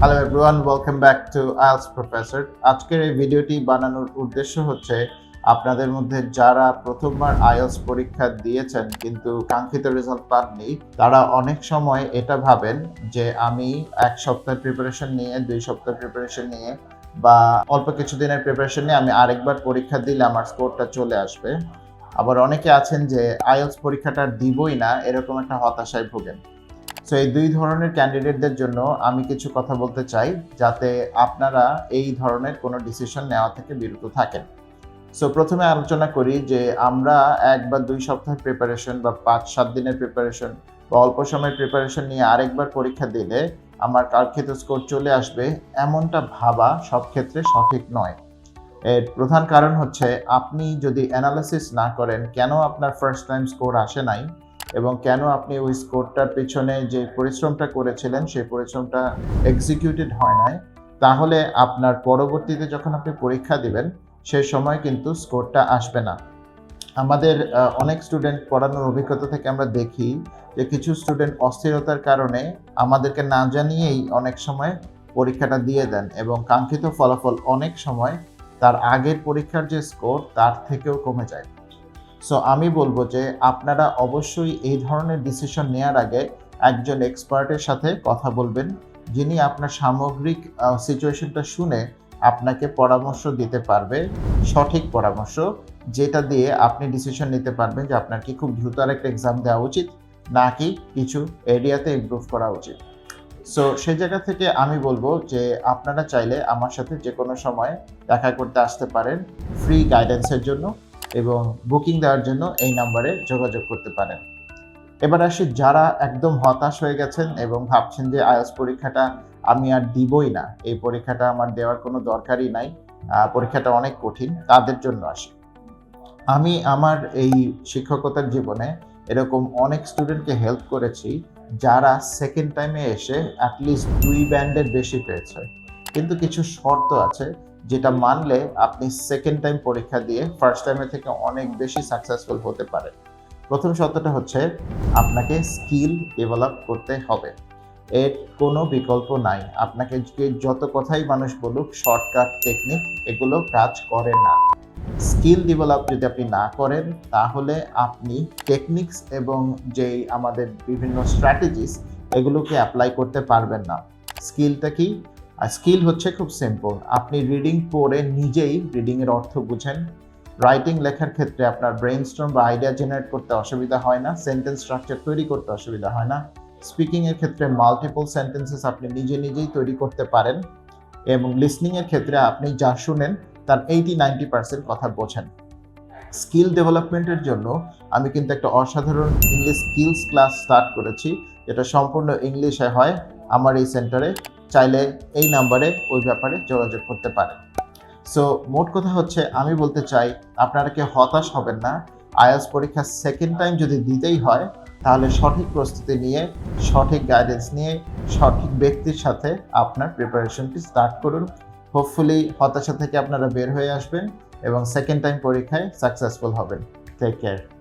Hello everyone welcome back to IELTS professor আজকের এই ভিডিওটি বানানোর উদ্দেশ্য হচ্ছে আপনাদের মধ্যে যারা প্রথমবার আইএলস পরীক্ষা দিয়েছেন কিন্তু কাঙ্ক্ষিত রেজাল্ট পাননি, তারা অনেক সময় এটা ভাবেন যে আমি এক সপ্তাহের প্রিপারেশন নিয়ে, দুই সপ্তাহের প্রিপারেশন নিয়ে বা অল্প কিছু দিনের প্রিপারেশন নিয়ে আমি আরেকবার পরীক্ষা দিলে আমার স্কোরটা চলে আসবে। আবার অনেকে আছেন যে আইএলস পরীক্ষাটা দিবই না, এরকম একটা হতাশায় ভোগেন। সো এই দুই ধরনের ক্যান্ডিডেটদের জন্য আমি কিছু কথা বলতে চাই, যাতে আপনারা এই ধরনের কোনো ডিসিশন নেওয়া থেকে বিরত থাকেন। সো প্রথমে আলোচনা করি যে আমরা এক বা দুই সপ্তাহের প্রিপারেশন বা পাঁচ, সাত দিনের প্রিপারেশন বা অল্প সময়ের প্রিপারেশন নিয়ে আরেকবার পরীক্ষা দিলে আমার কাঙ্ক্ষিত স্কোর চলে আসবে, এমনটা ভাবা সব ক্ষেত্রে সঠিক নয়। এর প্রধান কারণ হচ্ছে, আপনি যদি অ্যানালিসিস না করেন, কেন আপনার ফার্স্ট টাইম স্কোর আসে নাই? এবং কেন আপনি ওই স্কোরটার পিছনে যে পরিশ্রমটা করেছিলেন, সেই পরিশ্রমটা এক্সিকিউটেড হয় নাই, তাহলে আপনার পরবর্তীতে যখন আপনি পরীক্ষা দিবেন সেই সময় কিন্তু স্কোরটা আসবে না। আমাদের অনেক স্টুডেন্ট পড়ানোর অভিজ্ঞতা থেকে আমরা দেখি যে কিছু স্টুডেন্ট অস্থিরতার কারণে আমাদেরকে না জানিয়েই অনেক সময় পরীক্ষাটা দিয়ে দেন এবং কাঙ্ক্ষিত ফলাফল অনেক সময় তার আগের পরীক্ষার যে স্কোর তার থেকেও কমে যায়। সো আমি বলব যে আপনারা অবশ্যই এই ধরনের ডিসিশন নেওয়ার আগে একজন এক্সপার্টের সাথে কথা বলবেন, যিনি আপনার সামগ্রিক সিচুয়েশনটা শুনে আপনাকে পরামর্শ দিতে পারবে, সঠিক পরামর্শ, যেটা দিয়ে আপনি ডিসিশন নিতে পারবেন যে আপনার কি খুব দ্রুত আরেকটা এক্সাম দেওয়া উচিত, নাকি কিছু এরিয়াতে ইমপ্রুভ করা উচিত। সো সেই জায়গা থেকে আমি বলব যে আপনারা চাইলে আমার সাথে যে কোনো সময় দেখা করতে আসতে পারেন ফ্রি গাইডেন্সের জন্য। এবং বুকিং দেওয়ার জন্য এই নাম্বারে যোগাযোগ করতে পারেন। এবার আসি, যারা একদম হতাশ হয়ে গেছেন এবং ভাবছেন যে আইএলস পরীক্ষাটা আমি আর দিবই না, এই পরীক্ষাটা আমার দেওয়ার কোনো দরকারই নাই পরীক্ষাটা অনেক কঠিন, তাদের জন্য আসি। আমি আমার এই শিক্ষকতার জীবনে এরকম অনেক স্টুডেন্টকে হেল্প করেছি, যারা সেকেন্ড টাইমে এসে অ্যাটলিস্ট দুই ব্যান্ডের বেশি পেয়েছে। কিন্তু কিছু শর্ত আছে যেটা মানলে আপনি সেকেন্ড টাইম পরীক্ষা দিয়ে ফার্স্ট টাইমের থেকে অনেক বেশি সাকসেসফুল হতে পারেন প্রথম শর্তটা হচ্ছে আপনাকে স্কিল ডেভেলপ করতে হবে। এর কোনো বিকল্প নাই। আপনাকে যত কথাই মানুষ বলুক শর্টকাট টেকনিক এগুলো কাজ করে না। স্কিল ডেভেলপ যদি আপনি না করেন, তাহলে আপনি টেকনিক্স এবং যেই আমাদের বিভিন্ন স্ট্র্যাটেজিস এগুলোকে অ্যাপ্লাই করতে পারবেন না। স্কিলটা কি? আর স্কিল হচ্ছে খুব সিম্পল আপনি রিডিং পড়ে নিজেই রিডিংয়ের অর্থ বুঝেন। রাইটিং লেখার ক্ষেত্রে আপনার ব্রেন স্ট্রম বা আইডিয়া জেনারেট করতে অসুবিধা হয় না। সেন্টেন্স স্ট্রাকচার তৈরি করতে অসুবিধা হয় না। স্পিকিংয়ের ক্ষেত্রে মাল্টিপল সেন্টেন্সেস আপনি নিজে নিজেই তৈরি করতে পারেন এবং লিসনিংয়ের ক্ষেত্রে আপনি যা শুনেন তার এইটি নাইনটি পার্সেন্ট কথা বোঝেন। স্কিল ডেভেলপমেন্টের জন্য আমি কিন্তু একটা অসাধারণ ইংলিশ স্কিলস ক্লাস স্টার্ট করেছি। যেটা সম্পূর্ণ ইংলিশে হয়। আমার এই সেন্টারে চাইলে এই নাম্বারে ওই ব্যাপারে যোগাযোগ করতে পারেন। সো মোট কথা হচ্ছে, আমি বলতে চাই, আপনারা কেউ হতাশ হবেন না। আইএলস পরীক্ষা সেকেন্ড টাইম যদি দিতেই হয়, তাহলে সঠিক প্রস্তুতি নিয়ে, সঠিক গাইডেন্স নিয়ে, সঠিক ব্যক্তির সাথে আপনার প্রিপারেশনটি স্টার্ট করুন। হোপফুলি হতাশা থেকে আপনারা বের হয়ে আসবেন এবং সেকেন্ড টাইম পরীক্ষায় সাকসেসফুল হবেন। Take care